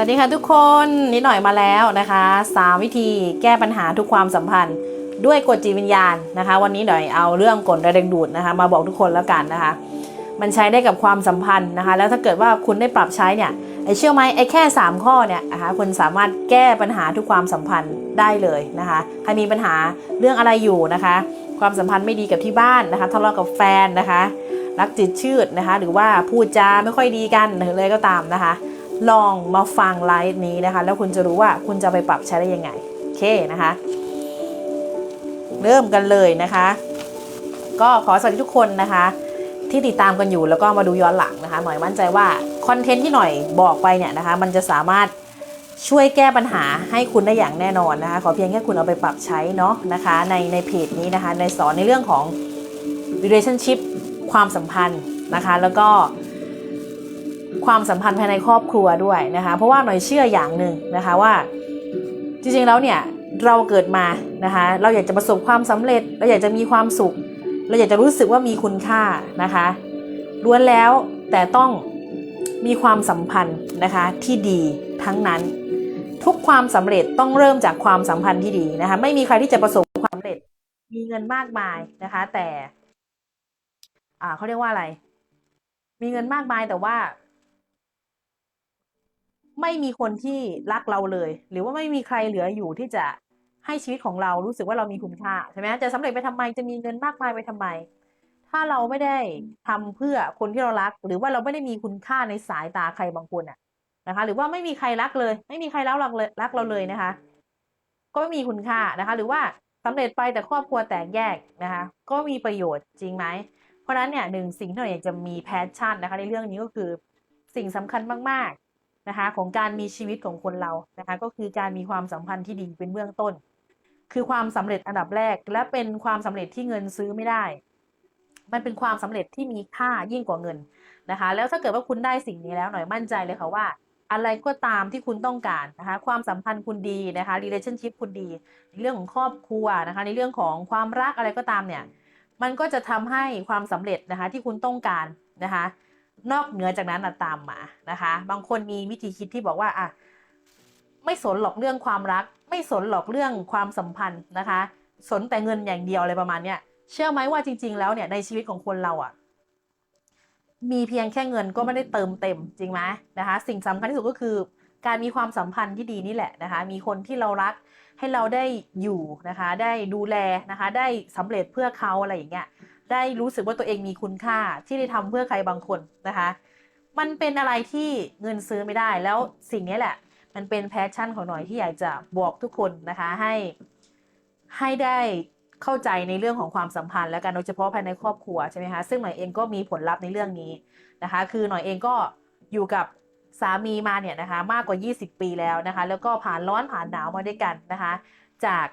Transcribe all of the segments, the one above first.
สวัสดีค่ะทุกคนนิดหน่อยมาแล้วนะคะสามวิธีแก้ปัญหาทุกความสัมพันธ์ ด้วยกฎจิตวิญญาณนะคะ วันนี้หน่อยเอาเรื่องกฎแรงดูดนะคะ มาบอกทุกคนแล้วกันนะคะ มันใช้ได้กับความสัมพันธ์นะคะ แล้วถ้าเกิดว่าคุณได้ปรับใช้เนี่ยไอเชื่อไหมไอแค่ 3 ข้อเนี่ยนะคะคุณสามารถแก้ปัญหาทุกความสัมพันธ์ได้เลยนะคะใครมีปัญหาเรื่องอะไรอยู่นะคะ ความสัมพันธ์ไม่ดีกับที่บ้านนะคะทะเลาะกับแฟนนะคะ รักจิตชืดนะคะ หรือว่าพูดจาไม่ค่อยดีกันหรืออะไรก็ตามนะคะ ลองมาฟังไลฟ์นี้นะคะ แล้วคุณจะรู้ว่าคุณจะไปปรับใช้ได้ยังไง โอเคนะคะ เริ่มกันเลยนะคะ ก็ขอสวัสดีทุกคนนะคะ ที่ติดตามกันอยู่แล้วก็มาดูย้อนหลังนะคะ หน่อยมั่นใจว่าคอนเทนต์ที่หน่อยบอกไปเนี่ยนะคะ มันจะสามารถช่วยแก้ปัญหาให้คุณได้อย่างแน่นอนนะคะ ขอเพียงแค่คุณเอาไปปรับใช้เนาะนะคะ ในในเพจนี้นะคะ ในสอนในเรื่องของ relationship ความสัมพันธ์นะคะ แล้วก็ ความสัมพันธ์ภายในครอบครัวด้วยนะคะ เพราะว่าหน่อยเชื่ออย่างหนึ่งนะคะว่า จริงๆแล้วเนี่ยเราเกิดมานะคะเราอยากจะประสบความสำเร็จ เราอยากจะมีความสุข เราอยากจะรู้สึกว่ามีคุณค่านะคะล้วนแล้วแต่ต้องมีความสัมพันธ์นะคะที่ดีทั้งนั้น ทุกความสำเร็จต้องเริ่มจากความสัมพันธ์ที่ดีนะคะ ไม่มีใครที่จะประสบความสำเร็จ มีเงินมากมายนะคะ แต่ อ่าเขาเรียกว่าอะไร มีเงินมากมายแต่ว่า ไม่มีคนที่รักเราเลย หรือว่าไม่มีใครเหลืออยู่ที่จะให้ชีวิตของเรารู้สึกว่าเรามีคุณค่าใช่ไหมจะสำเร็จไปทำไมจะมีเงินมากมายไปทำไม ถ้าเราไม่ได้ทำเพื่อคนที่เรารัก หรือว่าเราไม่ได้มีคุณค่าในสายตาใครบางคนอะนะคะ หรือว่าไม่มีใครรักเลย ไม่มีใครรักเราเลยรักเราเลยนะคะ ก็ไม่มีคุณค่านะคะ หรือว่าสำเร็จไปแต่ครอบครัวแตกแยกนะคะ ก็มีประโยชน์จริงไหมเพราะนั้นเนี่ยหนึ่งสิ่งที่เราอยากจะมีแพชชั่นนะคะ ในเรื่องนี้ก็คือสิ่งสำคัญมากๆ นะคะของการมีชีวิตของคนเรานะคะก็คือการมีความสัมพันธ์ที่ดีเป็นเบื้องต้น คือความสำเร็จอันดับแรก และเป็นความสำเร็จที่เงินซื้อไม่ได้ มันเป็นความสำเร็จที่มีค่ายิ่งกว่าเงินนะคะ แล้วถ้าเกิดว่าคุณได้สิ่งนี้แล้วหน่อยมั่นใจเลยค่ะว่า อะไรก็ตามที่คุณต้องการนะคะ ความสัมพันธ์คุณดีนะคะ relationship คุณดีในเรื่องของครอบครัวนะคะ ในเรื่องของความรักอะไรก็ตามเนี่ย มันก็จะทำให้ความสำเร็จนะคะที่คุณต้องการนะคะ นอกเหนือจากนั้นตามมานะคะ บางคนมีวิธีคิดที่บอกว่าอะไม่สนหรอกเรื่องความรัก ไม่สนหรอกเรื่องความสัมพันธ์นะคะ สนแต่เงินอย่างเดียวอะไรประมาณเนี้ยเชื่อไหมว่าจริง ๆ แล้วเนี่ยในชีวิตของคนเราอะมีเพียงแค่เงินก็ไม่ได้เติมเต็มจริงไหมนะคะ สิ่งสำคัญที่สุดก็คือ การมีความสัมพันธ์ที่ดีนี่แหละนะคะ มีคนที่เรารักให้เราได้อยู่นะคะ ได้ดูแลนะคะ ได้สำเร็จเพื่อเขาอะไรอย่างเงี้ย ได้รู้สึกว่าตัวเองมีคุณค่าที่ได้ทำเพื่อใครบางคนนะคะ มันเป็นอะไรที่เงินซื้อไม่ได้แล้วสิ่งนี้แหละ มันเป็นแพชชั่นของหน่อยที่อยากจะบอกทุกคนนะคะให้ให้ได้เข้าใจในเรื่องของความสัมพันธ์และกันโดยเฉพาะภายในครอบครัวใช่ไหมคะซึ่งหน่อยเองก็มีผลลัพธ์ในเรื่องนี้นะคะ คือหน่อยเองก็อยู่กับสามีมาเนี่ยนะคะมากกว่า 20 ปีแล้วนะคะ แล้วก็ผ่านร้อนผ่านหนาวมาด้วยกันนะคะ จาก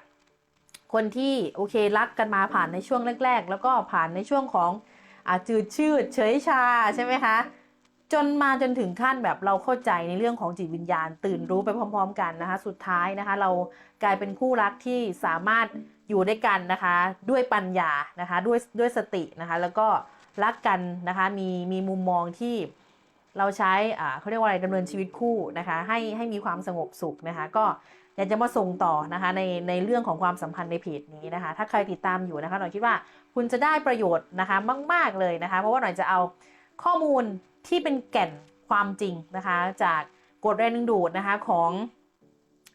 คนที่โอเครักกันมาผ่านในช่วงแรก ๆ แล้วก็ผ่านในช่วงของอาจืดชืดเฉยชาใช่ไหมคะจนมาจนถึงขั้นแบบเราเข้าใจในเรื่องของจิตวิญญาณ ตื่นรู้ไปพร้อม ๆ กันนะคะ สุดท้ายนะคะ เรากลายเป็นคู่รักที่สามารถอยู่ด้วยกันนะคะ ด้วยปัญญานะคะ ด้วยด้วยสตินะคะ แล้วก็รักกันนะคะมีมีมุมมองที่เราใช้อ่าเขาเรียกว่าอะไรดำเนินชีวิตคู่นะคะ ให้ให้มีความสงบสุขนะคะ ก็ อยากจะมาส่งต่อนะคะในในเรื่องของความสัมพันธ์ในเพจนี้นะคะ ถ้าใครติดตามอยู่นะคะหน่อยคิดว่าคุณจะได้ประโยชน์นะคะมาก ๆเลยนะคะ เพราะว่าหน่อยจะเอาข้อมูลที่เป็นแก่นความจริงนะคะ จากกฎแรงดึงดูดนะคะของ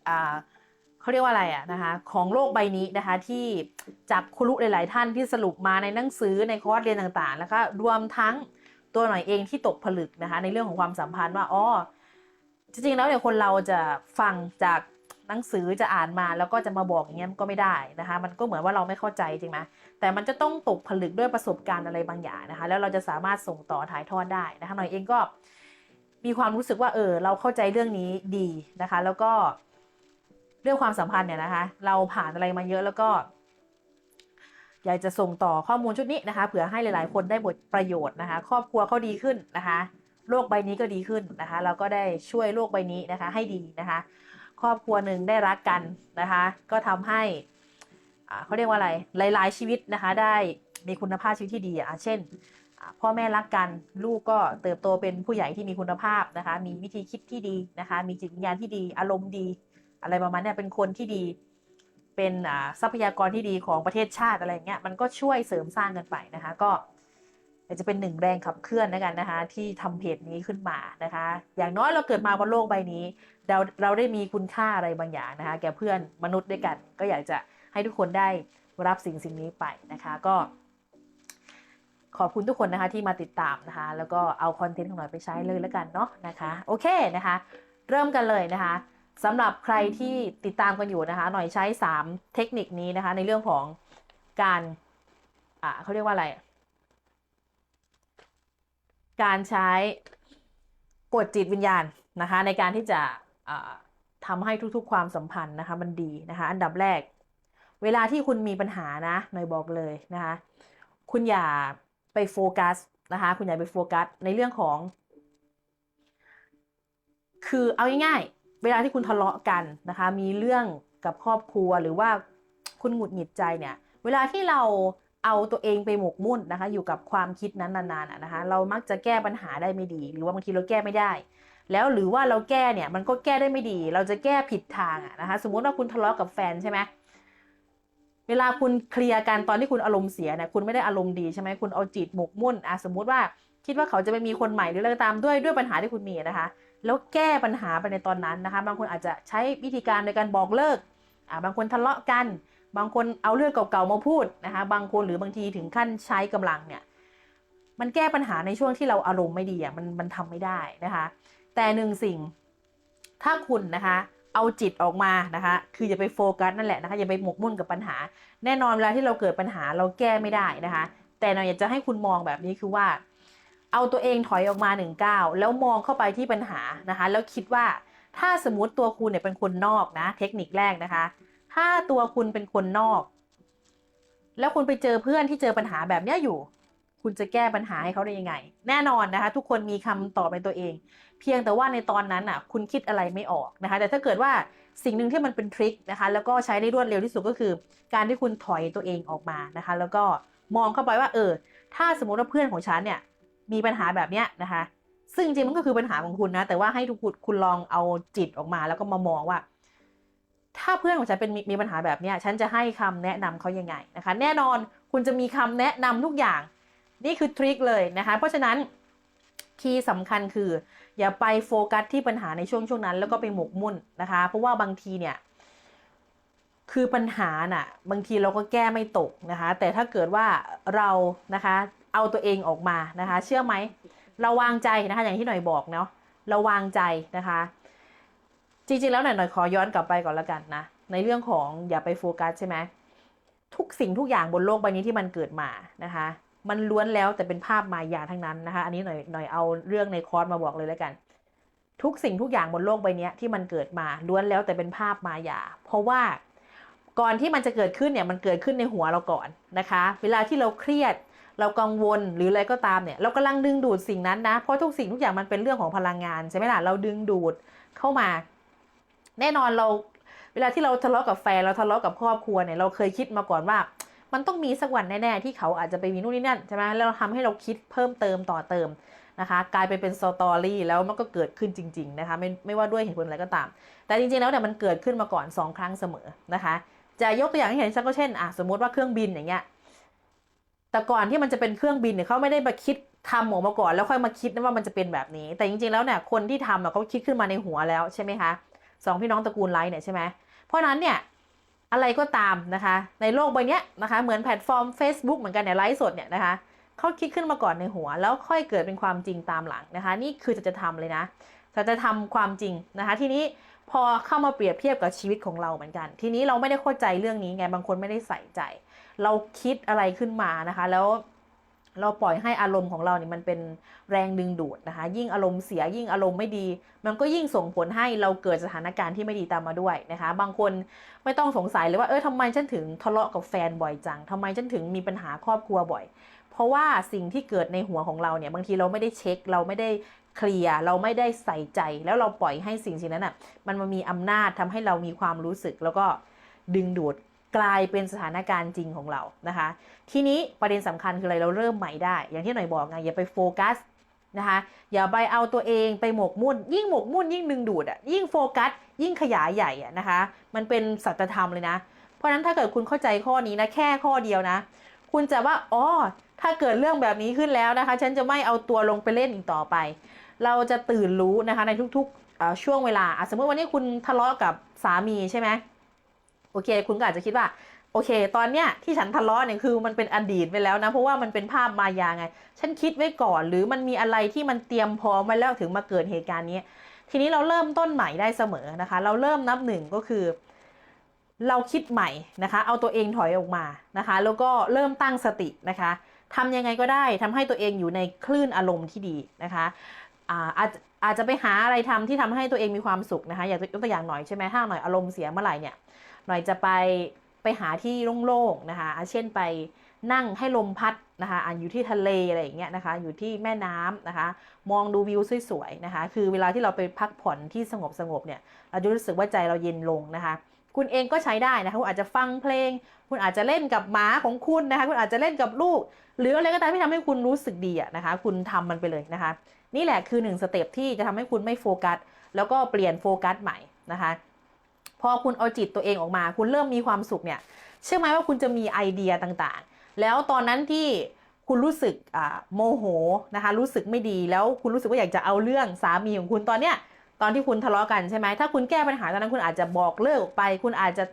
อ่าเขาเรียกว่าอะไรอะนะคะของโลกใบนี้นะคะที่จากครูหลาย ๆ ท่านที่สรุปมาในหนังสือในคอร์สเรียนต่างๆ แล้วก็รวมทั้งตัวหน่อยเองที่ตกผลึกนะคะในเรื่องของความสัมพันธ์ว่าอ๋อจริงๆแล้วเนี่ยคนเราจะฟังจาก หนังสือจะอ่านมาแล้วก็จะมาบอกอย่างเงี้ยก็ไม่ได้นะคะ มันก็เหมือนว่าเราไม่เข้าใจจริงไหมแต่มันจะต้องตกผลึกด้วยประสบการณ์อะไรบางอย่างนะคะ แล้วเราจะสามารถส่งต่อถ่ายทอดได้นะคะหน่อยเองก็มีความรู้สึกว่าเออเราเข้าใจเรื่องนี้ดีนะคะ แล้วก็เรื่องความสัมพันธ์เนี่ยนะคะ เราผ่านอะไรมาเยอะแล้วก็ อยากจะส่งต่อข้อมูลชุดนี้นะคะเผื่อให้หลาย ๆ คนได้บทประโยชน์นะคะ ครอบครัวเขาดีขึ้นนะคะ โลกใบนี้ก็ดีขึ้นนะคะ เราก็ได้ช่วยโลกใบนี้นะคะ ให้ดีนะคะ ครอบครัวหนึ่งได้รักกันนะคะ ก็ทำให้อ่าเขาเรียกว่าอะไรหลาย ๆ ชีวิตนะคะ ได้มีคุณภาพชีวิตที่ดีอะเช่นพ่อแม่รักกันลูกก็เติบโตเป็นผู้ใหญ่ที่มีคุณภาพนะคะ มีวิธีคิดที่ดีนะคะ มีจิตวิญญาณที่ดีอารมณ์ดี อะไรประมาณนี้เป็นคนที่ดีเป็นอ่าทรัพยากรที่ดีของประเทศชาติอะไรอย่างเงี้ยมันก็ช่วยเสริมสร้างกันไปนะคะ ก็ อากจะเป็นหนึ่งแรงขับเคลื่อนนะกันนะคะ ที่ทำเพจนี้ขึ้นมานะคะ อย่างน้อยเราเกิดมาบนโลกใบนี้ เราเราได้มีคุณค่าอะไรบางอย่างนะคะ แก่เพื่อนมนุษย์ด้วยกัน ก็อยากจะให้ทุกคนได้รับสิ่งสิ่งนี้ไปนะคะ ก็ขอบคุณทุกคนนะคะที่มาติดตามนะคะ แล้วก็เอาคอนเทนต์ของหน่อยไปใช้เลยแล้วกันเนาะนะคะ โอเคนะคะ เริ่มกันเลยนะคะสำหรับใครที่ติดตามกันอยู่นะคะ หน่อยใช้ 3 เทคนิคนี้นะคะ ในเรื่องของการอ่าเขาเรียกว่าอะไร การใช้กดจิตวิญญาณนะคะ ในการที่จะอ่าทำให้ทุกๆ ความสัมพันธ์นะคะ มันดีนะคะ อันดับแรก เวลาที่คุณมีปัญหานะหน่อยบอกเลยนะคะ คุณอย่าไปโฟกัสนะคะ คุณอย่าไปโฟกัสในเรื่องของ คือเอาง่ายๆเวลาที่คุณทะเลาะกันนะคะ มีเรื่องกับครอบครัวหรือว่าคุณหงุดหงิดใจเนี่ย เวลาที่เรา เอาตัวเองไปหมกมุ่นนะคะ อยู่กับความคิดนั้นนานๆอะนะคะ เรามักจะแก้ปัญหาได้ไม่ดี หรือว่าบางทีเราแก้ไม่ได้ แล้วหรือว่าเราแก้เนี่ยมันก็แก้ได้ไม่ดี เราจะแก้ผิดทางอะนะคะ สมมติว่าคุณทะเลาะกับแฟนใช่ไหมเวลาคุณเคลียร์กันตอนที่คุณอารมณ์เสียเนี่ยคุณไม่ได้อารมณ์ดีใช่ไหมคุณเอาจิตหมกมุ่นอะสมมุติว่าคิดว่าเขาจะไปมีคนใหม่หรืออะไรตามด้วยด้วยปัญหาที่คุณมีนะคะ แล้วแก้ปัญหาไปในตอนนั้นนะคะ บางคนอาจจะใช้วิธีการในการบอกเลิกอ่าบางคนทะเลาะกัน บางคนเอาเรื่องเก่าๆมาพูดนะคะบางคนหรือบางทีถึงขั้นใช้กำลังเนี่ยมันแก้ปัญหาในช่วงที่เราอารมณ์ไม่ดีอะมันมันทำไม่ได้นะคะ แต่หนึ่งสิ่งถ้าคุณนะคะเอาจิตออกมานะคะ คืออย่าไปโฟกัสนั่นแหละนะคะอย่าไปหมกมุ่นกับปัญหา แน่นอนเวลาที่เราเกิดปัญหาเราแก้ไม่ได้นะคะ แต่เราอยากจะให้คุณมองแบบนี้คือว่า เอาตัวเองถอยออกมาหนึ่งก้าวแล้วมองเข้าไปที่ปัญหานะคะ แล้วคิดว่าถ้าสมมติตัวคุณเนี่ยเป็นคนนอกนะ เทคนิคแรกนะคะ ถ้าตัวคุณเป็นคนนอก แล้วคุณไปเจอเพื่อนที่เจอปัญหาแบบนี้อยู่ คุณจะแก้ปัญหาให้เขาได้ยังไง แน่นอนนะคะ ทุกคนมีคำตอบในตัวเอง เพียงแต่ว่าในตอนนั้นอะ คุณคิดอะไรไม่ออกนะคะ แต่ถ้าเกิดว่าสิ่งหนึ่งที่มันเป็นทริคนะคะ แล้วก็ใช้ได้รวดเร็วที่สุดก็คือ การที่คุณถอยตัวเองออกมานะคะ แล้วก็มองเข้าไปว่าเออ ถ้าสมมติว่าเพื่อนของฉันเนี่ย มีปัญหาแบบเนี้ยนะคะ ซึ่งจริงๆมันก็คือปัญหาของคุณนะ แต่ว่าให้ทุกคุณลองเอาจิตออกมา แล้วก็มามองว่า ถ้าเพื่อนของฉันเป็นมีมีปัญหาแบบนี้ฉันจะให้คำแนะนำเขายังไงนะคะ แน่นอนคุณจะมีคำแนะนำทุกอย่าง นี่คือทริคเลยนะคะ เพราะฉะนั้นคีย์สำคัญคือ อย่าไปโฟกัสที่ปัญหาในช่วงช่วงนั้น แล้วก็ไปหมกมุ่นนะคะ เพราะว่าบางทีเนี่ย คือปัญหาน่ะ บางทีเราก็แก้ไม่ตกนะคะ แต่ถ้าเกิดว่าเรานะคะ เอาตัวเองออกมานะคะ เชื่อไหมเราวางใจนะคะ อย่างที่หน่อยบอกเนาะเราวางใจนะคะ จริงๆ แล้วหน่อยหน่อยขอย้อนกลับไปก่อนละกันนะ ในเรื่องของอย่าไปโฟกัสใช่ไหมทุกสิ่งทุกอย่างบนโลกใบนี้ที่มันเกิดมานะคะ มันล้วนแล้วแต่เป็นภาพมายาทั้งนั้นนะคะ อันนี้หน่อยหน่อยเอาเรื่องในคอร์สมาบอกเลยล้วกัน ทุกสิ่งทุกอย่างบนโลกใบนี้ที่มันเกิดมาล้วนแล้วแต่เป็นภาพมายา เพราะว่าก่อนที่มันจะเกิดขึ้นเนี่ยมันเกิดขึ้นในหัวเราก่อนนะคะ เวลาที่เราเครียดเรากังวลหรืออะไรก็ตามเนี่ย เรากำลังดึงดูดสิ่งนั้นนะเพราะทุกสิ่งทุกอย่างมันเป็นเรื่องของพลังงานใช่ไหมล่ะเราดึงดูดเข้ามา แน่นอนเราเวลาที่เราทะเลาะกับแฟนเราทะเลาะกับครอบครัวเนี่ยเราเคยคิดมาก่อนว่า มันต้องมีสักวันแน่ๆที่เขาอาจจะไปมีนู่นนี่นั่นใช่ไหมแล้วเราทำให้เราคิดเพิ่มเติมต่อเติมนะคะ กลายไปเป็นสตอรี่แล้วมันก็เกิดขึ้นจริง ๆนะคะ ไม่ไม่ว่าด้วยเหตุผลอะไรก็ตาม แต่จริงๆแล้วเนี่ยมันเกิดขึ้นมาก่อน 2 ครั้งเสมอนะคะ จะยกตัวอย่างให้เห็นสักก็เช่นอะสมมติว่าเครื่องบินอย่างเงี้ยแต่ก่อนที่มันจะเป็นเครื่องบินเนี่ยเขาไม่ได้มาคิดทำออกมาก่อนแล้วค่อยมาคิดนะว่ามันจะเป็นแบบนี้ แต่จริงๆแล้วเนี่ยคนที่ทำเขาคิดขึ้นมาในหัวแล้วใช่ไหมคะ สองพี่น้องตระกูลไลท์เนี่ยใช่ไหมเพราะนั้นเนี่ยอะไรก็ตามนะคะ ในโลกใบเนี้ยนะคะ เหมือนแพลตฟอร์ม Facebook เหมือนกันเนี่ยไลฟ์สดเนี่ยนะคะเขาคิดขึ้นมาก่อนในหัว แล้วค่อยเกิดเป็นความจริงตามหลังนะคะ นี่คือจะจะทำเลยนะจะจะทำความจริงนะคะ ทีนี้พอเข้ามาเปรียบเทียบกับชีวิตของเราเหมือนกัน ทีนี้เราไม่ได้เข้าใจเรื่องนี้ไงบางคนไม่ได้ใส่ใจ เราคิดอะไรขึ้นมานะคะ แล้ว เราปล่อยให้อารมณ์ของเราเนี่ยมันเป็นแรงดึงดูดนะคะ ยิ่งอารมณ์เสียยิ่งอารมณ์ไม่ดี มันก็ยิ่งส่งผลให้เราเกิดสถานการณ์ที่ไม่ดีตามมาด้วยนะคะ บางคนไม่ต้องสงสัยเลยว่าเออทำไมฉันถึงทะเลาะกับแฟนบ่อยจังทำไมฉันถึงมีปัญหาครอบครัวบ่อย เพราะว่าสิ่งที่เกิดในหัวของเราเนี่ยบางทีเราไม่ได้เช็คเราไม่ได้เคลียร์เราไม่ได้ใส่ใจ แล้วเราปล่อยให้สิ่งสิ่งนั้นอะมันมามีอำนาจทำให้เรามีความรู้สึกแล้วก็ดึงดูด กลายเป็นสถานการณ์จริงของเรานะคะ ทีนี้ประเด็นสำคัญคืออะไรเราเริ่มใหม่ได้ อย่างที่หน่อยบอกไงอย่าไปโฟกัสนะคะอย่าไปเอาตัวเองไปหมกมุ่น ยิ่งหมกมุ่นยิ่งดึงดูดอะยิ่งโฟกัส ยิ่งขยายใหญ่อะนะคะ มันเป็นสัจธรรมเลยนะ เพราะนั้นถ้าเกิดคุณเข้าใจข้อนี้นะแค่ข้อเดียวนะ คุณจะว่าอ๋อถ้าเกิดเรื่องแบบนี้ขึ้นแล้วนะคะ ฉันจะไม่เอาตัวลงไปเล่นอีกต่อไป เราจะตื่นรู้นะคะในทุกๆช่วงเวลาสมมติวันนี้คุณทะเลาะกับสามีใช่ไหม โอเค คุณก็อาจจะคิดว่า โอเค ตอนเนี้ยที่ฉันทะเลาะเนี่ยคือมันเป็นอดีตไปแล้วนะ เพราะว่ามันเป็นภาพมายาไง ฉันคิดไว้ก่อนหรือมันมีอะไรที่มันเตรียมพร้อมไว้แล้วถึงมาเกิดเหตุการณ์นี้ ทีนี้เราเริ่มต้นใหม่ได้เสมอนะคะ เราเริ่มนับหนึ่งก็คือ เราคิดใหม่นะคะ เอาตัวเองถอยออกมานะคะ แล้วก็เริ่มตั้งสตินะคะทำยังไงก็ได้ทำให้ตัวเองอยู่ในคลื่นอารมณ์ที่ดีนะคะอาอาจอาจจะไปหาอะไรทำที่ทำให้ตัวเองมีความสุขนะคะ อยากยกตัวอย่างหน่อยใช่ไหมถ้าหน่อยอารมณ์เสียเมื่อไหร่เนี่ย หน่อยจะไปไปหาที่โล่งๆนะคะ เช่นไปนั่งให้ลมพัดนะคะอะอยู่ที่ทะเลอะไรอย่างเงี้ยนะคะ อยู่ที่แม่น้ำนะคะ มองดูวิวสวยๆนะคะ คือเวลาที่เราไปพักผ่อนที่สงบๆเนี่ย เราจะรู้สึกว่าใจเราเย็นลงนะคะ คุณเองก็ใช้ได้นะคะ คุณอาจจะฟังเพลง คุณอาจจะเล่นกับหมาของคุณนะคะ คุณอาจจะเล่นกับลูก หรืออะไรก็ตามที่ทำให้คุณรู้สึกดีอะนะคะ คุณทำมันไปเลยนะคะ นี่แหละคือหนึ่งสเต็ปที่จะทำให้คุณไม่โฟกัส แล้วก็เปลี่ยนโฟกัสใหม่นะคะ พอคุณเอาจิตตัวเองออกมา คุณเริ่มมีความสุขเนี่ยเชื่อไหมว่าคุณจะมีไอเดียต่างๆ แล้วตอนนั้นที่คุณรู้สึกโมโหนะคะรู้สึกไม่ดีแล้วคุณรู้สึกว่าอยากจะเอาเรื่องสามีของคุณตอนเนี้ยตอนที่คุณทะเลาะกันใช่ไหมถ้าคุณแก้ปัญหาตอนนั้นคุณอาจจะบอกเลิกออกไป คุณอาจจะ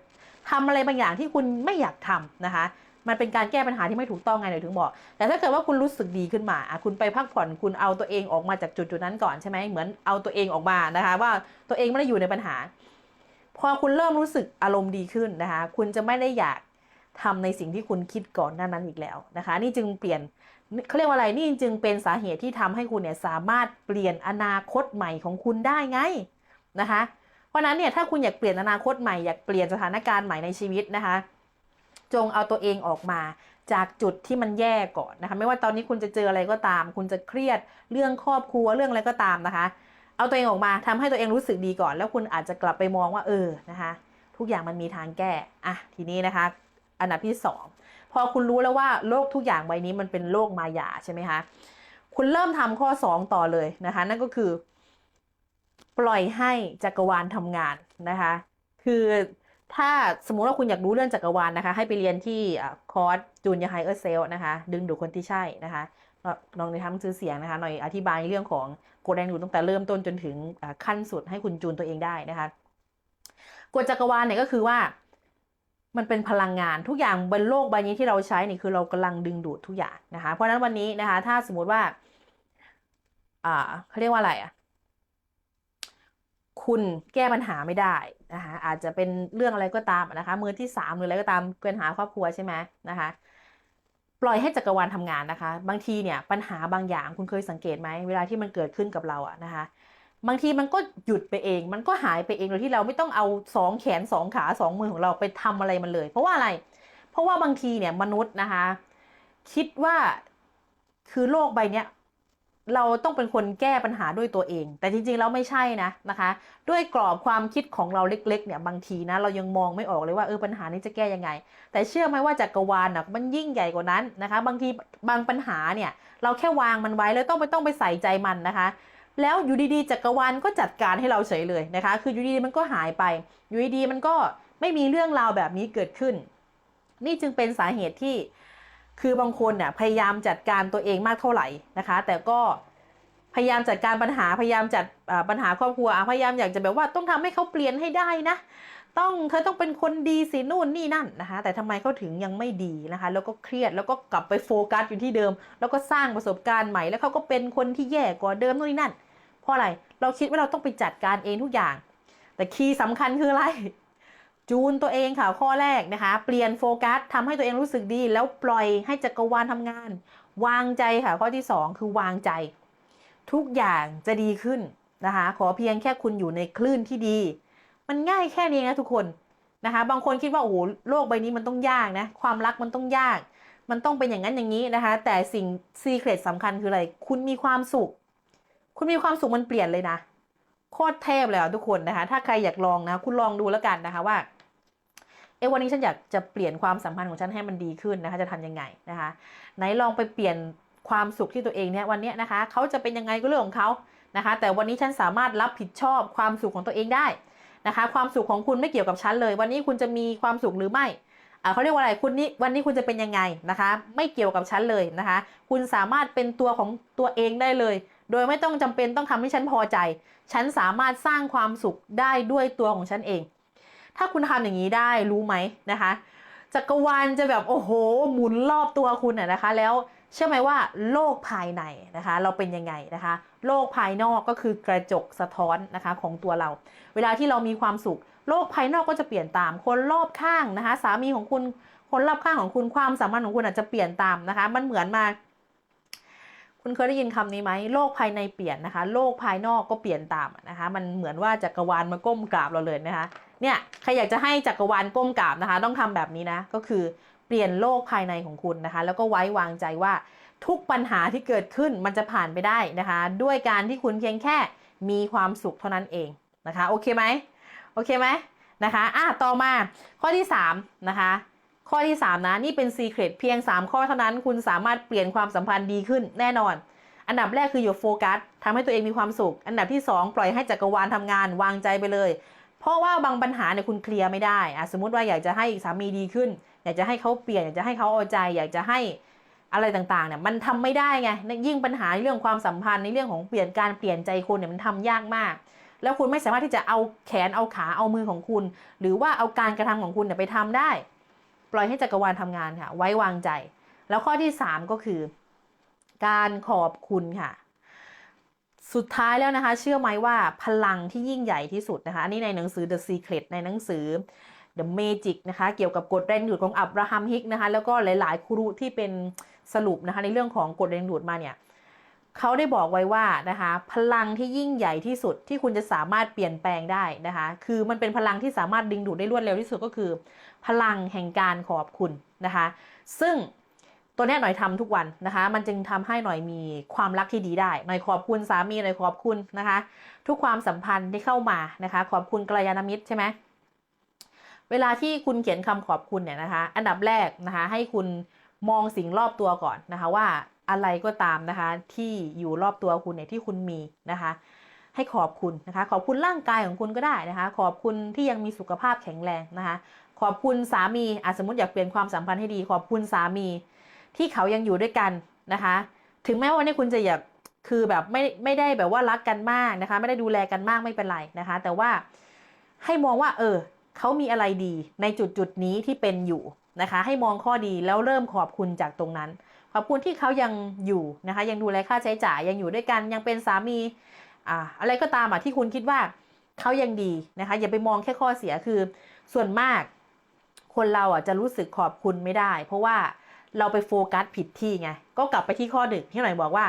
ทำอะไรบางอย่างที่คุณไม่อยากทำนะคะมันเป็นการแก้ปัญหาที่ไม่ถูกต้องไงหนูถึงบอก แต่ถ้าเกิดว่าคุณรู้สึกดีขึ้นมา คุณไปพักผ่อน คุณเอาตัวเองออกมาจากจุดจุดๆนั้นก่อนใช่ไหมเหมือนเอาตัวเองออกมานะคะ ว่าตัวเองไม่ได้อยู่ในปัญหา พอคุณเริ่มรู้สึกอารมณ์ดีขึ้นนะคะ คุณจะไม่ได้อยากทำในสิ่งที่คุณคิดก่อนหน้านั้นอีกแล้วนะคะ นี่จึงเปลี่ยนเขาเรียกว่าอะไรนี่จึงเป็นสาเหตุที่ทำให้คุณเนี่ยสามารถเปลี่ยนอนาคตใหม่ของคุณได้ไงนะคะ เพราะฉะนั้นเนี่ยถ้าคุณอยากเปลี่ยนอนาคตใหม่อยากเปลี่ยนสถานการณ์ใหม่ในชีวิตนะคะ จงเอาตัวเองออกมาจากจุดที่มันแย่ก่อนนะคะ ไม่ว่าตอนนี้คุณจะเจออะไรก็ตาม คุณจะเครียดเรื่องครอบครัวเรื่องอะไรก็ตามนะคะ เอาตัวเองออกมาทำให้ตัวเองรู้สึกดีก่อน แล้วคุณอาจจะกลับไปมองว่าเออนะคะ ทุกอย่างมันมีทางแก้อะทีนี้นะคะ อันดับที่สองพอคุณรู้แล้วว่าโลกทุกอย่างใบนี้มันเป็นโลกมายาใช่ไหมคะคุณเริ่มทำข้อสองต่อเลยนะคะ นั่นก็คือ ปล่อยให้จักรวาลทำงานนะคะ คือถ้าสมมุติว่าคุณอยากรู้เรื่องจักรวาลนะคะ ให้ไปเรียนที่คอร์สจูนยาไฮเออร์เซลนะคะ ดึงดูดคนที่ใช่นะคะลองในทำซื้อเสียงนะคะหน่อยอธิบายเรื่องของ กฎแรงดูดตั้งแต่เริ่มต้นจนถึงขั้นสุดให้คุณจูนตัวเองได้นะคะกฎจักรวาลเนี่ยก็คือว่ามันเป็นพลังงานทุกอย่างบนโลกใบนี้ที่เราใช้นี่คือเรากำลังดึงดูดทุกอย่างนะคะ เพราะฉะนั้นวันนี้นะคะ ถ้าสมมุติว่าอ่าเขาเรียกว่าอะไรอะคุณแก้ปัญหาไม่ได้นะคะอาจจะเป็นเรื่องอะไรก็ตามนะคะมือที่สามหรืออะไรก็ตามปัญหาครอบครัวใช่ไหมนะคะ ปล่อยให้จักรวาลทำงานนะคะ บางทีเนี่ยปัญหาบางอย่างคุณเคยสังเกตไหมเวลาที่มันเกิดขึ้นกับเราอะนะคะ บางทีมันก็หยุดไปเอง มันก็หายไปเองโดยที่เราไม่ต้องเอาสองแขนสองขาสองมือของเราไปทำอะไรมันเลย เพราะว่าอะไร เพราะว่าบางทีเนี่ยมนุษย์นะคะ คิดว่าคือโลกใบเนี้ย เราต้องเป็นคนแก้ปัญหาด้วยตัวเอง แต่จริงๆแล้วไม่ใช่นะนะคะ ด้วยกรอบความคิดของเราเล็กๆเนี่ยบางทีนะเรายังมองไม่ออกเลยว่าเออปัญหานี้จะแก้ยังไง แต่เชื่อไหมว่าจักรวาลน่ะมันยิ่งใหญ่กว่านั้นนะคะ บางทีบางปัญหาเนี่ยเราแค่วางมันไว้แล้วต้องไปต้องไปใส่ใจมันนะคะ แล้วอยู่ดีๆจักรวาลก็จัดการให้เราเฉยเลยนะคะ คืออยู่ดีๆมันก็หายไป อยู่ดีๆมันก็ไม่มีเรื่องราวแบบนี้เกิดขึ้น นี่จึงเป็นสาเหตุที่ คือบางคนเนี่ยพยายามจัดการตัวเองมากเท่าไหร่นะคะ แต่ก็พยายามจัดการปัญหาพยายามจัดปัญหาครอบครัวอ่พยายามอยากจะแบบว่าต้องทำให้เขาเปลี่ยนให้ได้นะ ต้องเธอต้องเป็นคนดีสินู่นนี่นั่นนะคะ แต่ทำไมเขาถึงยังไม่ดีนะคะ แล้วก็เครียดแล้วก็กลับไปโฟกัสอยู่ที่เดิม แล้วก็สร้างประสบการณ์ใหม่แล้วเขาก็เป็นคนที่แย่กว่าเดิมนู่นนี่นั่น เพราะอะไรเราคิดว่าเราต้องไปจัดการเองทุกอย่าง แต่คีย์สำคัญคืออะไร จูนตัวเองค่ะข้อแรกนะคะ เปลี่ยนโฟกัสทำให้ตัวเองรู้สึกดี แล้วปล่อยให้จักรวาลทำงาน วางใจค่ะ ข้อที่สองคือวางใจ ทุกอย่างจะดีขึ้นนะคะ ขอเพียงแค่คุณอยู่ในคลื่นที่ดี มันง่ายแค่นี้นะทุกคนนะคะ บางคนคิดว่าโอ้โหโลกใบนี้มันต้องยากนะ ความรักมันต้องยาก มันต้องเป็นอย่างนั้นอย่างนี้นะคะ แต่สิ่งซีเครตสำคัญคืออะไร คุณมีความสุข คุณมีความสุขมันเปลี่ยนเลยนะ โคตรเทพเลยอะทุกคนนะคะ ถ้าใครอยากลองนะ คุณลองดูแล้วกันนะคะว่า เอะวันนี้ฉันอยากจะเปลี่ยนความสัมพันธ์ของฉันให้มันดีขึ้นนะคะ จะทำยังไงนะคะ ไหนลองไปเปลี่ยนความสุขที่ตัวเองเนี่ยวันเนี้ยนะคะเขาจะเป็นยังไงก็เรื่องของเขานะคะ แต่วันนี้ฉันสามารถรับผิดชอบความสุขของตัวเองได้นะคะ ความสุขของคุณไม่เกี่ยวกับฉันเลย วันนี้คุณจะมีความสุขหรือไม่อ่าเขาเรียกว่าอะไรคุณนี้วันนี้คุณจะเป็นยังไงนะคะ ไม่เกี่ยวกับฉันเลยนะคะ คุณสามารถเป็นตัวของตัวเองได้เลย โดยไม่ต้องจำเป็นต้องทำให้ฉันพอใจ ฉันสามารถสร้างความสุขได้ด้วยตัวของฉันเอง ถ้าคุณทำอย่างนี้ได้รู้ไหมนะคะจักรวาลจะแบบโอ้โหหมุนรอบตัวคุณอะนะคะ แล้วเชื่อไหมว่าโลกภายในนะคะ เราเป็นยังไงนะคะ โลกภายนอกก็คือกระจกสะท้อนนะคะของตัวเรา เวลาที่เรามีความสุข โลกภายนอกก็จะเปลี่ยนตามคนรอบข้างนะคะ สามีของคุณคนรอบข้างของคุณความสัมพันธ์ของคุณอาจจะเปลี่ยนตามนะคะ มันเหมือนมา คุณเคยได้ยินคำนี้ไหมโลกภายในเปลี่ยนนะคะ โลกภายนอกก็เปลี่ยนตามนะคะ มันเหมือนว่าจักรวาลมาก้มกราบเราเลยนะคะ เนี่ยใครอยากจะให้จักรวาลก้มกราบนะคะ ต้องทำแบบนี้นะ ก็คือเปลี่ยนโลกภายในของคุณนะคะ แล้วก็ไว้วางใจว่าทุกปัญหาที่เกิดขึ้นมันจะผ่านไปได้นะคะ ด้วยการที่คุณเพียงแค่มีความสุขเท่านั้นเองนะคะ โอเคไหมโอเคไหมนะคะอะต่อมาข้อที่3นะคะข้อที่ 3 นะ นี่เป็นซีเครตเพียง 3 ข้อเท่านั้น คุณสามารถเปลี่ยนความสัมพันธ์ดีขึ้นแน่นอน อันดับแรกคือ your focus ทำให้ตัวเองมีความสุข อันดับที่ 2 ปล่อยให้จักรวาลทำงานวางใจไปเลย เพราะว่าบางปัญหาเนี่ยคุณเคลียร์ไม่ได้อะสมมติว่าอยากจะให้สามีดีขึ้น อยากจะให้เขาเปลี่ยน อยากจะให้เขาเอาใจ อยากจะให้อะไรต่างๆเนี่ยมันทำไม่ได้ไงยิ่งปัญหาในเรื่องความสัมพันธ์ในเรื่องของเปลี่ยนการเปลี่ยนใจคนเนี่ยมันทำยากมาก แล้วคุณไม่สามารถที่จะเอาแขนเอาขาเอามือของคุณ หรือว่าเอาการกระทำของคุณเนี่ยไปทำได้ ปล่อยให้จักรวาลทำงานค่ะ ไว้วางใจ แล้วข้อที่ 3 ก็คือ การขอบคุณค่ะ สุดท้ายแล้วนะคะ เชื่อไหมว่าพลังที่ยิ่งใหญ่ที่สุดนะคะอันนี้ในหนังสือ The Secret ในหนังสือ The Magic นะคะ เกี่ยวกับกฎแรงดูดของอับราฮัมฮิกนะคะ แล้วก็หลาย ๆ ครูที่เป็นสรุปนะคะในเรื่องของกฎแรงดูดมาเนี่ยเขาได้บอกไว้ว่านะคะพลังที่ยิ่งใหญ่ที่สุดที่คุณจะสามารถเปลี่ยนแปลงได้นะคะ คือมันเป็นพลังที่สามารถดึงดูดได้รวดเร็วที่สุดก็คือ พลังแห่งการขอบคุณนะคะ ซึ่ง ตัวนี้หน่อยทำทุกวันนะคะ มันจึงทำให้หน่อยมีความรักที่ดีได้ หน่อยขอบคุณสามีหน่อยขอบคุณนะคะ ทุกความสัมพันธ์ที่เข้ามานะคะ ขอบคุณกัลยาณมิตรใช่ไหมเวลาที่คุณเขียนคำขอบคุณเนี่ยนะคะ อันดับแรกนะคะ ให้คุณมองสิ่งรอบตัวก่อนนะคะ ว่าอะไรก็ตามนะคะ ที่อยู่รอบตัวคุณเนี่ยที่คุณมีนะคะ ให้ขอบคุณนะคะ ขอบคุณร่างกายของคุณก็ได้นะคะ ขอบคุณที่ยังมีสุขภาพแข็งแรงนะคะ ขอบคุณสามีอาสมมติอยากเปลี่ยนความสัมพันธ์ให้ดี ขอบคุณสามี ที่เขายังอยู่ด้วยกันนะคะ ถึงแม้ว่าวันนี้คุณจะอยากคือแบบไม่ไม่ได้แบบว่ารักกันมากนะคะ ไม่ได้ดูแลกันมากไม่เป็นไรนะคะ แต่ว่าให้มองว่า เออเขามีอะไรดีในจุดจุดนี้ที่เป็นอยู่นะคะ ให้มองข้อดีแล้วเริ่มขอบคุณจากตรงนั้น ขอบคุณที่เขายังอยู่นะคะ ยังดูแลค่าใช้จ่ายยังอยู่ด้วยกันยังเป็นสามีอ่าอะไรก็ตามอะที่คุณคิดว่าเขายังดีนะคะ อย่าไปมองแค่ข้อเสียคือ ส่วนมาก คนเราอะจะรู้สึกขอบคุณไม่ได้ เพราะว่า เราไปโฟกัสผิดที่ไง ก็กลับไปที่ข้อหนึ่งที่หน่อยบอกว่า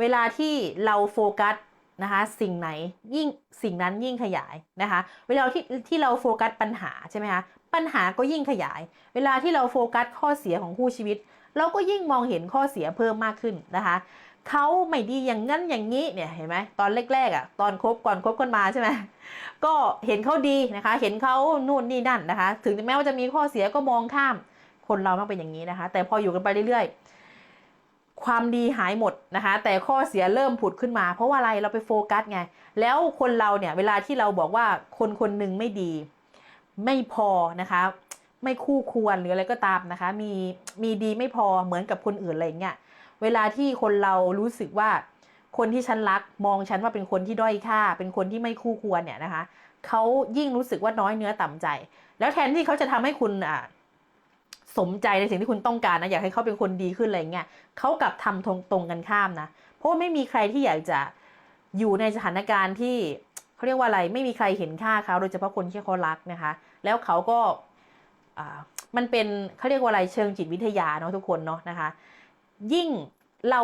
เวลาที่เราโฟกัสนะคะสิ่งไหนยิ่งสิ่งนั้นยิ่งขยายนะคะ เวลาที่ที่เราโฟกัสปัญหาใช่ไหมคะปัญหาก็ยิ่งขยาย เวลาที่เราโฟกัสข้อเสียของคู่ชีวิต เราก็ยิ่งมองเห็นข้อเสียเพิ่มมากขึ้นนะคะเขาไม่ดีอย่างนั้นอย่างนี้เนี่ยเห็นไหมตอนแรกๆอะตอนคบก่อนคบกันมาใช่ไหมก็เห็นเขาดีนะคะ เห็นเขานู่นนี่นั่นนะคะ ถึงแม้ว่าจะมีข้อเสียก็มองข้าม คนเราต้องเป็นอย่างนี้นะคะ แต่พออยู่กันไปเรื่อยๆ ความดีหายหมดนะคะ แต่ข้อเสียเริ่มผุดขึ้นมา เพราะว่าอะไรเราไปโฟกัสไง แล้วคนเราเนี่ยเวลาที่เราบอกว่าคนคนหนึ่งไม่ดี ไม่พอนะคะไม่คู่ควรหรืออะไรก็ตามนะคะ มีมีดีไม่พอเหมือนกับคนอื่นอะไรเงี้ยเวลาที่คนเรารู้สึกว่าคนที่ฉันรักมองฉันว่าเป็นคนที่ด้อยค่า เป็นคนที่ไม่คู่ควรเนี่ยนะคะเขายิ่งรู้สึกว่าน้อยเนื้อต่ำใจ แล้วแทนที่เขาจะทำให้คุณอ่า สมใจในสิ่งที่คุณต้องการนะอยากให้เขาเป็นคนดีขึ้นอะไรเงี้ยเขากลับทำตรงตรงกันข้ามนะ เพราะว่าไม่มีใครที่อยากจะอยู่ในสถานการณ์ที่เขาเรียกว่าอะไรไม่มีใครเห็นค่าเขาโดยเฉพาะคนที่เขารักนะคะ แล้วเขาก็อ่ามันเป็นเขาเรียกว่าอะไรเชิงจิตวิทยาเนาะทุกคนเนาะนะคะ ยิ่งเรา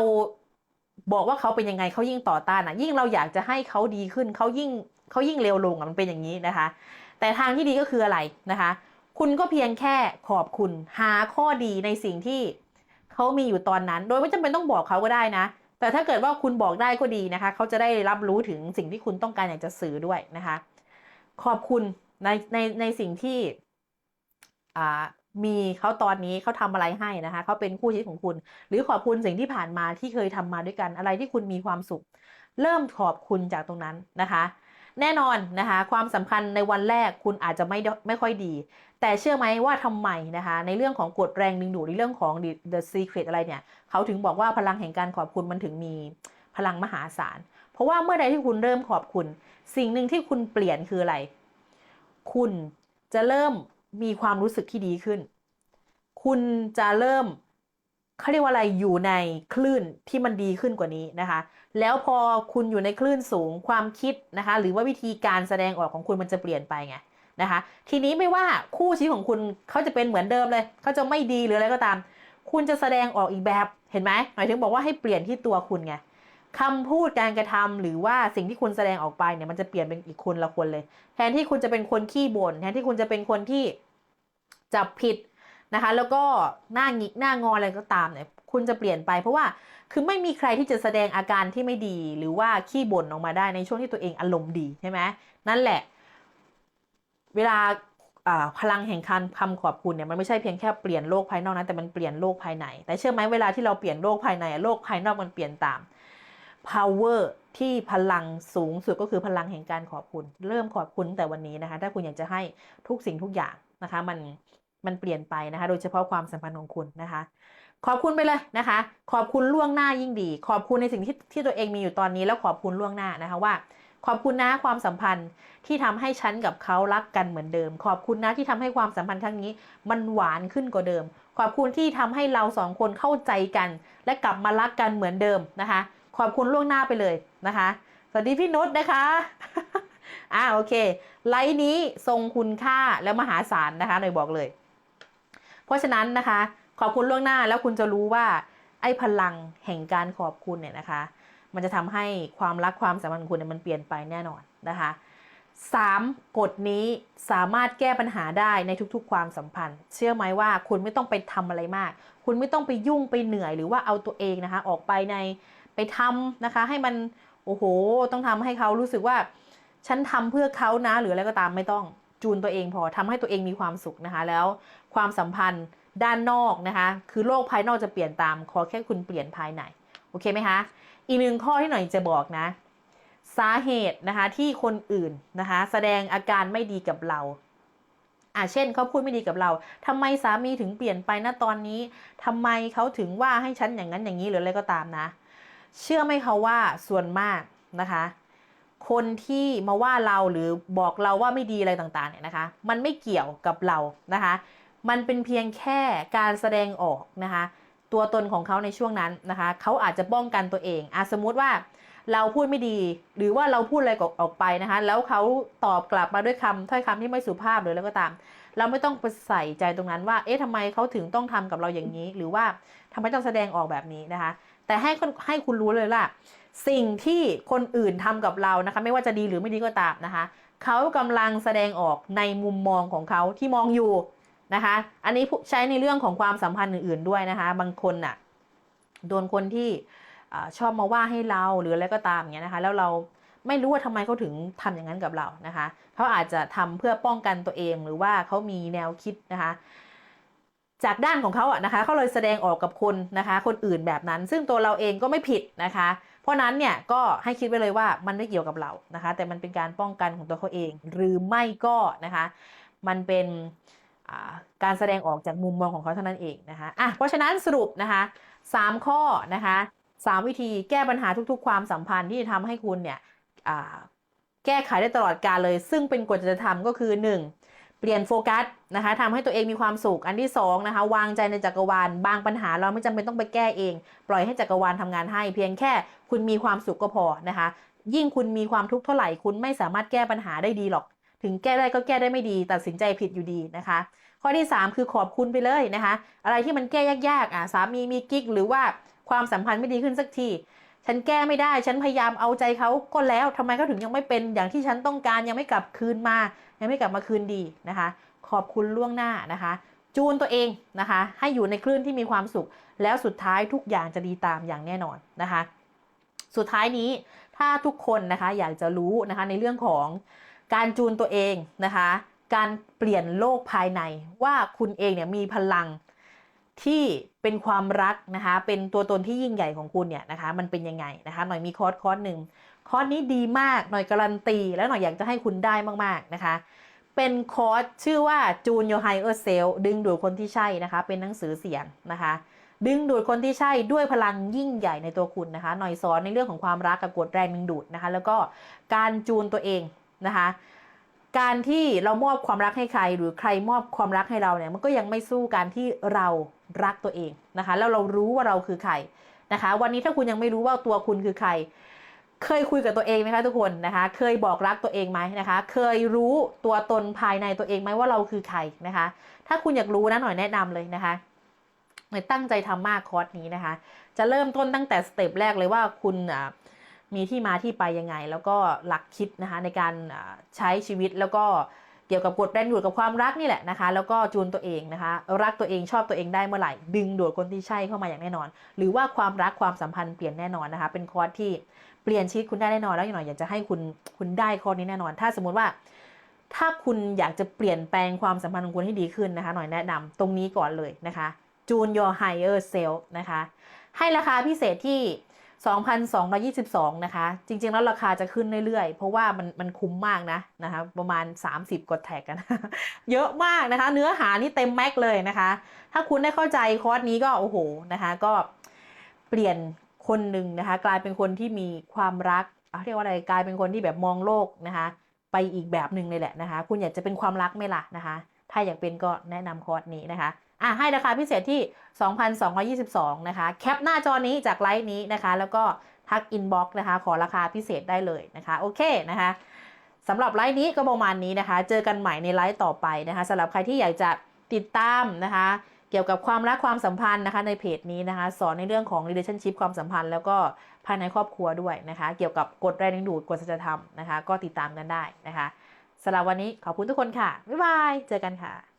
บอกว่าเขาเป็นยังไงเขายิ่งต่อต้านอะ ยิ่งเราอยากจะให้เขาดีขึ้นเขายิ่งเขายิ่งเร็วลงอะมันเป็นอย่างนี้นะคะ แต่ทางที่ดีก็คืออะไรนะคะ คุณก็เพียงแค่ขอบคุณหาข้อดีในสิ่งที่เขามีอยู่ตอนนั้น โดยไม่จำเป็นต้องบอกเขาก็ได้นะ แต่ถ้าเกิดว่าคุณบอกได้ก็ดีนะคะ เขาจะได้รับรู้ถึงสิ่งที่คุณต้องการอยากจะสื่อด้วยนะคะ ขอบคุณในในในสิ่งที่อ่ามีเขาตอนนี้เขาทำอะไรให้นะคะเขาเป็นคู่ชีวิตของคุณ หรือขอบคุณสิ่งที่ผ่านมาที่เคยทำมาด้วยกันอะไรที่คุณมีความสุข เริ่มขอบคุณจากตรงนั้นนะคะ แน่นอนนะคะ ความสัมพันธ์ในวันแรกคุณอาจจะไม่ไม่ค่อยดี แต่เชื่อไหมว่าทำไมนะคะ ในเรื่องของกฎแรงดึงดูดในเรื่องของ The Secret อะไรเนี่ย เขาถึงบอกว่าพลังแห่งการขอบคุณมันถึงมีพลังมหาศาล เพราะว่าเมื่อใดที่คุณเริ่มขอบคุณ สิ่งหนึ่งที่คุณเปลี่ยนคืออะไร คุณจะเริ่มมีความรู้สึกที่ดีขึ้น คุณจะเริ่มเขาเรียกว่าอะไรอยู่ในคลื่นที่มันดีขึ้นกว่านี้นะคะ แล้วพอคุณอยู่ในคลื่นสูงความคิดนะคะ หรือว่าวิธีการแสดงออกของคุณมันจะเปลี่ยนไปไง นะคะ ทีนี้ไม่ว่าคู่ชีวิตของคุณเขาจะเป็นเหมือนเดิมเลยเขาจะไม่ดีหรืออะไรก็ตาม คุณจะแสดงออกอีกแบบเห็นไหมหมายถึงบอกว่าให้เปลี่ยนที่ตัวคุณไงคำพูดการกระทำหรือว่าสิ่งที่คุณแสดงออกไปเนี่ยมันจะเปลี่ยนเป็นอีกคนละคนเลย แทนที่คุณจะเป็นคนขี้บ่นแทนที่คุณจะเป็นคนที่จับผิดนะคะ แล้วก็หน้าหงิกหน้างออะไรก็ตามเนี่ยคุณจะเปลี่ยนไปเพราะว่าคือไม่มีใครที่จะแสดงอาการที่ไม่ดี หรือว่าขี้บ่นออกมาได้ในช่วงที่ตัวเองอารมณ์ดีใช่ไหมนั่นแหละ เวลาพลังแห่งคำคำขอบคุณเนี่ยมันไม่ใช่เพียงแค่เปลี่ยนโลกภายนอกนะแต่มันเปลี่ยนโลกภายใน แต่เชื่อไหมเวลาที่เราเปลี่ยนโลกภายในโลกภายนอกมันเปลี่ยนตาม power ที่พลังสูงสุดก็คือพลังแห่งการขอบคุณ เริ่มขอบคุณแต่วันนี้นะคะ ถ้าคุณอยากจะให้ทุกสิ่งทุกอย่างนะคะ มันมันเปลี่ยนไปนะคะ โดยเฉพาะความสัมพันธ์ของคุณนะคะ ขอบคุณไปเลยนะคะ ขอบคุณล่วงหน้ายิ่งดี ขอบคุณในสิ่งที่ที่ตัวเองมีอยู่ตอนนี้ แล้วขอบคุณล่วงหน้านะคะว่า ขอบคุณนะความสัมพันธ์ที่ทำให้ฉันกับเขารักกันเหมือนเดิม ขอบคุณนะที่ทำให้ความสัมพันธ์ครั้งนี้ มันหวานขึ้นกว่าเดิม ขอบคุณที่ทำให้เราสองคนเข้าใจกัน และกลับมารักกันเหมือนเดิมนะคะ ขอบคุณล่วงหน้าไปเลยนะคะ สวัสดีพี่นุชนะคะอ่าโอเค ไลน์นี้ทรงคุณค่าและมหาศาลนะคะหน่อยบอกเลย เพราะฉะนั้นนะคะ ขอบคุณล่วงหน้าแล้วคุณจะรู้ว่าไอ้พลังแห่งการขอบคุณเนี่ยนะคะ มันจะทำให้ความรักความสัมพันธ์คุณเนี่ยมันเปลี่ยนไปแน่นอนนะคะสามกฎนี้สามารถแก้ปัญหาได้ในทุกๆ ความสัมพันธ์ เชื่อไหมว่าคุณไม่ต้องไปทำอะไรมาก คุณไม่ต้องไปยุ่งไปเหนื่อยหรือว่าเอาตัวเองนะคะ ออกไปในไปทำนะคะ ให้มันโอ้โห ต้องทำให้เขารู้สึกว่า ฉันทำเพื่อเขานะ หรืออะไรก็ตามไม่ต้องจูนตัวเองพอทำให้ตัวเองมีความสุขนะคะ แล้วความสัมพันธ์ด้านนอกนะคะ คือโลกภายนอกจะเปลี่ยนตามขอแค่คุณเปลี่ยนภายในโอเคไหมคะ อีกหนึ่งข้อที่หน่อยจะบอกนะ สาเหตุนะคะที่คนอื่นนะคะแสดงอาการไม่ดีกับเราอ่าเช่นเขาพูดไม่ดีกับเราทำไมสามีถึงเปลี่ยนไปนะตอนนี้ทำไมเขาถึงว่าให้ฉันอย่างนั้นอย่างนี้หรืออะไรก็ตามนะ เชื่อไหมเขาว่าส่วนมากนะคะ คนที่มาว่าเราหรือบอกเราว่าไม่ดีอะไรต่างๆเนี่ยนะคะ มันไม่เกี่ยวกับเรานะคะ มันเป็นเพียงแค่การแสดงออกนะคะ ตัวตนของเขาในช่วงนั้นนะคะ เขาอาจจะป้องกันตัวเองอะสมมุติว่าเราพูดไม่ดี หรือว่าเราพูดอะไรออกไปนะคะ แล้วเขาตอบกลับมาด้วยคำถ้อยคำที่ไม่สุภาพหรืออะไรก็ตาม เราไม่ต้องไปใส่ใจตรงนั้นว่า เอ๊ะทำไมเขาถึงต้องทำกับเราอย่างนี้ หรือว่าทำไมต้องแสดงออกแบบนี้นะคะ แต่ให้คนให้คุณรู้เลยล่ะ สิ่งที่คนอื่นทำกับเรานะคะ ไม่ว่าจะดีหรือไม่ดีก็ตามนะคะ เขากำลังแสดงออกในมุมมองของเขาที่มองอยู่ นะคะ อันนี้ใช้ในเรื่องของความสัมพันธ์อื่น ๆด้วยนะคะ บางคนน่ะโดนคนที่ชอบมาว่าให้เราหรืออะไรก็ตามอย่างเงี้ยนะคะ แล้วเราไม่รู้ว่าทำไมเขาถึงทำอย่างนั้นกับเรานะคะ เขาอาจจะทำเพื่อป้องกันตัวเองหรือว่าเขามีแนวคิดนะคะ จากด้านของเขาอะนะคะเขาเลยแสดงออกกับคนนะคะ คนอื่นแบบนั้น ซึ่งตัวเราเองก็ไม่ผิดนะคะ เพราะนั้นเนี่ยก็ให้คิดไว้เลยว่ามันไม่เกี่ยวกับเรานะคะ แต่มันเป็นการป้องกันของตัวเขาเอง หรือไม่ก็นะคะ มันเป็น การแสดงออกจากมุมมองของเขาเท่านั้นเองนะคะอะเพราะฉะนั้นสรุปนะคะสามข้อนะคะสามวิธีแก้ปัญหาทุกๆ ความสัมพันธ์ที่จะทำให้คุณเนี่ยแก้ไขได้ตลอดกาลเลย ซึ่งเป็นกฎจริยธรรมก็คือ 1. เปลี่ยนโฟกัสนะคะทำให้ตัวเองมีความสุขอันที่2นะคะวางใจในจักรวาล บางปัญหาเราไม่จำเป็นต้องไปแก้เอง ปล่อยให้จักรวาลทำงานให้ เพียงแค่คุณมีความสุขก็พอนะคะ ยิ่งคุณมีความทุกข์เท่าไหร่คุณไม่สามารถแก้ปัญหาได้ดีหรอก ถึงแก้ได้ก็แก้ได้ไม่ดี ตัดสินใจผิดอยู่ดีนะคะ ข้อที่ 3 คือขอบคุณไปเลยนะคะ อะไรที่มันแก้ยากๆอะสามีมีกิ๊กหรือว่าความสัมพันธ์ไม่ดีขึ้นสักทีฉันแก้ไม่ได้ ฉันพยายามเอาใจเขาก็แล้วทำไมเขาถึงยังไม่เป็นอย่างที่ฉันต้องการยังไม่กลับคืนมา ยังไม่กลับมาคืนดีนะคะ ขอบคุณล่วงหน้านะคะ จูนตัวเองนะคะ ให้อยู่ในคลื่นที่มีความสุข แล้วสุดท้ายทุกอย่างจะดีตามอย่างแน่นอนนะคะ สุดท้ายนี้ถ้าทุกคนนะคะอยากจะรู้นะคะในเรื่องของ การจูนตัวเองนะคะ การเปลี่ยนโลกภายในว่าคุณเองเนี่ยมีพลังที่เป็นความรักนะคะ เป็นตัวตนที่ยิ่งใหญ่ของคุณเนี่ยนะคะ มันเป็นยังไงนะคะ หน่อยมีคอร์สคอร์สหนึ่งคอร์สนี้ดีมากหน่อยการันตี แล้วหน่อยอยากจะให้คุณได้มากๆนะคะ เป็นคอร์สชื่อว่า June Your Higher Self ดึงดูดคนที่ใช่นะคะ เป็นหนังสือเสียงนะคะ ดึงดูดคนที่ใช่ด้วยพลังยิ่งใหญ่ในตัวคุณนะคะ หน่อยสอนในเรื่องของความรักกับกฎแรงดึงดูดนะคะ แล้วก็การจูนตัวเอง นะคะการที่เรามอบความรักให้ใคร หรือใครมอบความรักให้เราเนี่ยมันก็ยังไม่สู้การที่เรารักตัวเองนะคะแล้วเรารู้ว่าเราคือใครนะคะ วันนี้ถ้าคุณยังไม่รู้ว่าตัวคุณคือใคร เคยคุยกับตัวเองไหมคะทุกคนนะคะ เคยบอกรักตัวเองไหมนะคะ เคยรู้ตัวตนภายในตัวเองไหมว่าเราคือใครนะคะ ถ้าคุณอยากรู้นะหน่อยแนะนำเลยนะคะหน่อยตั้งใจทำมากคอร์สนี้นะคะ จะเริ่มต้นตั้งแต่สเต็ปแรกเลยว่าคุณอ่า มีที่มาที่ไปยังไง แล้วก็หลักคิดนะคะในการใช้ชีวิตแล้วก็เกี่ยวกับกฎแรงดูดกับความรักนี่แหละนะคะ แล้วก็จูนตัวเองนะคะ รักตัวเองชอบตัวเองได้เมื่อไหร่ดึงดูดคนที่ใช่เข้ามาอย่างแน่นอน หรือว่าความรักความสัมพันธ์เปลี่ยนแน่นอนนะคะ เป็นคอร์สที่เปลี่ยนชีวิตคุณได้แน่นอนแล้วอย่างหน่อยอยากจะให้คุณคุณได้คอร์สนี้แน่นอน ถ้าสมมติว่า ถ้าคุณอยากจะเปลี่ยนแปลงความสัมพันธ์ของคุณให้ดีขึ้นนะคะ หน่อยแนะนำตรงนี้ก่อนเลยนะคะ June Your Higher Self นะคะ ให้ราคาพิเศษที่ 2,222 นะคะ จริงๆ แล้วราคาจะขึ้นเรื่อยๆ เพราะว่ามันมันคุ้มมากนะนะคะประมาณ 30 กดแท็กกัน เยอะมากนะคะ เนื้อหานี่เต็มแม็กเลยนะคะ ถ้าคุณได้เข้าใจคอร์สนี้ก็โอ้โหนะคะก็เปลี่ยนคนหนึ่งนะคะ กลายเป็นคนที่มีความรักเรียกว่าอะไรกลายเป็นคนที่แบบมองโลกนะคะ ไปอีกแบบหนึ่งเลยแหละนะคะ คุณอยากจะเป็นความรักไหมล่ะนะคะ ถ้าอยากเป็นก็แนะนำคอร์สนี้นะคะ อะให้ราคาพิเศษที่ 2,222 นะคะ แคปหน้าจอนี้จากไลฟ์นี้นะคะ แล้วก็ทักอินบ็อกซ์นะคะ ขอราคาพิเศษได้เลยนะคะ โอเคนะคะสำหรับไลฟ์นี้ก็ประมาณนี้นะคะ เจอกันใหม่ในไลฟ์ต่อไปนะคะสำหรับใครที่อยากจะติดตามนะคะ เกี่ยวกับความรักความสัมพันธ์นะคะ ในเพจนี้นะคะ สอนในเรื่องของ relationship ความสัมพันธ์ แล้วก็ภายในครอบครัวด้วยนะคะ เกี่ยวกับกฎแรงดึงดูดกฎสัจธรรมนะคะ ก็ติดตามกันได้นะคะสำหรับวันนี้ขอบคุณทุกคนค่ะบ๊ายบายเจอกันค่ะ